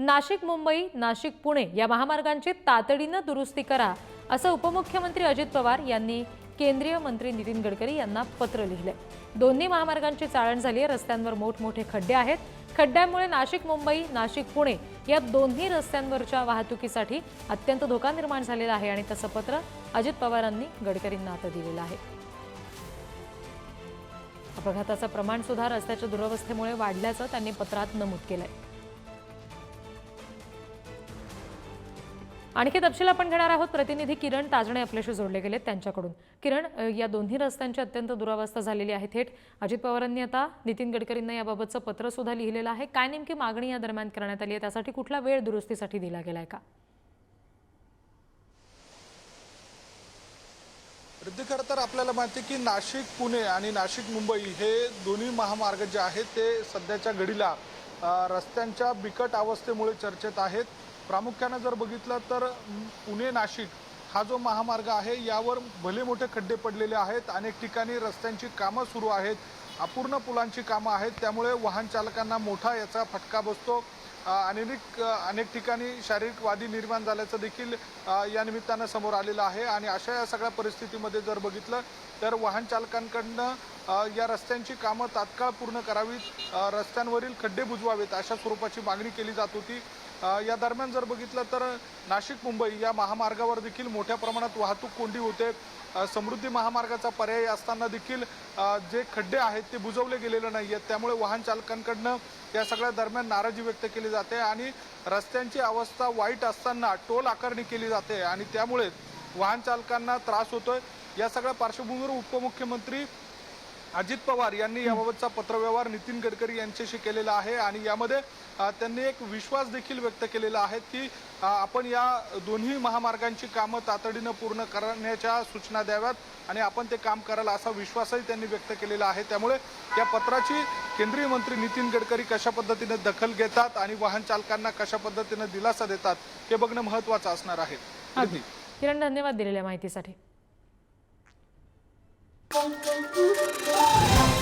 नाशिक मुंबई नाशिक पुणे या महामार्गांची तातडीनं दुरुस्ती करा असं उपमुख्यमंत्री अजित पवार यांनी केंद्रीय मंत्री नितीन गडकरी यांना पत्र लिहिलंय. दोन्ही महामार्गांची चाळण झाली आहे रस्त्यांवर मोठमोठे खड्डे आहेत. खड्ड्यांमुळे नाशिक मुंबई नाशिक पुणे या दोन्ही रस्त्यांवरच्या वाहतुकीसाठी अत्यंत धोका निर्माण झालेला आहे आणि तसं पत्र अजित पवारांनी गडकरींना आता दिलेलं आहे. अपघाताचं प्रमाण सुद्धा रस्त्याच्या दुरवस्थेमुळे वाढल्याचं त्यांनी पत्रात नमूद केलंय. आणखी तपशील आपण घेणार आहोत. प्रतिनिधी किरण ताजणे आपल्याशी जोडले गेलेत त्यांच्याकडून. किरण या दोन्ही रस्त्यांची अत्यंत दुरावस्था झालेली आहे. थेट अजित पवारांनी आता नितीन गडकरींना याबाबतचं पत्र सुद्धा लिहिलेलं आहे. काय नेमकी मागणी या दरम्यान करण्यात आली आहे? त्यासाठी कुठला वेळ दुरुस्तीसाठी दिला गेलाय का? वृद्धी खरं तर आपल्याला माहिती आहे की नाशिक पुणे आणि नाशिक मुंबई हे दोन्ही महामार्ग जे आहेत ते सध्याच्या घडीला रस्त्यांच्या बिकट अवस्थेमुळे चर्चेत आहेत. प्रामुख्यानं जर बघितलं तर पुणे नाशिक हा जो महामार्ग आहे यावर भले मोठे खड्डे पडलेले आहेत. अनेक ठिकाणी रस्त्यांची कामं सुरू आहेत. अपूर्ण पुलांची कामं आहेत. त्यामुळे वाहन चालकांना मोठा याचा फटका बसतो. अनेक अनेक ठिकाणी शारीरिक वादी निर्माण झाल्याचं देखील या निमित्तानं समोर आलेलं आहे. आणि अशा या सगळ्या परिस्थितीमध्ये जर बघितलं तर वाहन चालकांकडनं या रस्त्यांची कामं तात्काळ पूर्ण करावीत रस्त्यांवरील खड्डे बुजवावेत अशा स्वरूपाची मागणी केली जात होती. या दरम्यान जर बघितलं तर नाशिक मुंबई या महामार्गावर देखील मोठ्या प्रमाणात वाहतूक कोंडी होते. समृद्धी महामार्गाचा पर्याय असताना देखील जे खड्डे आहेत ते बुजवले गेलेले नाही आहेत त्यामुळे वाहन चालकांकडनं या सगळ्या दरम्यान नाराजी व्यक्त केली जाते आणि रस्त्यांची अवस्था वाईट असताना टोल आकारणी केली जाते आणि त्यामुळे वाहन चालकांना त्रास होतोय. या सगळ्या पार्श्वभूमीवर उपमुख्यमंत्री अजित पवार यांनी याबाबतचा पत्रव्यवहार नितीन गडकरी यांच्याशी केलेला आहे आणि यामध्ये त्यांनी एक विश्वास देखील व्यक्त केलेला आहे की आपण या दोन्ही महामार्गांची कामं तातडीनं पूर्ण करण्याच्या सूचना द्याव्यात आणि आपण ते काम कराल असा विश्वासही त्यांनी व्यक्त केलेला आहे. त्यामुळे या पत्राची केंद्रीय मंत्री नितीन गडकरी कशा पद्धतीने दखल घेतात आणि वाहन चालकांना कशा पद्धतीने दिलासा देतात हे बघणं महत्वाचं असणार आहे. किरण धन्यवाद दिलेल्या माहितीसाठी. Bom, bom, bom, bom.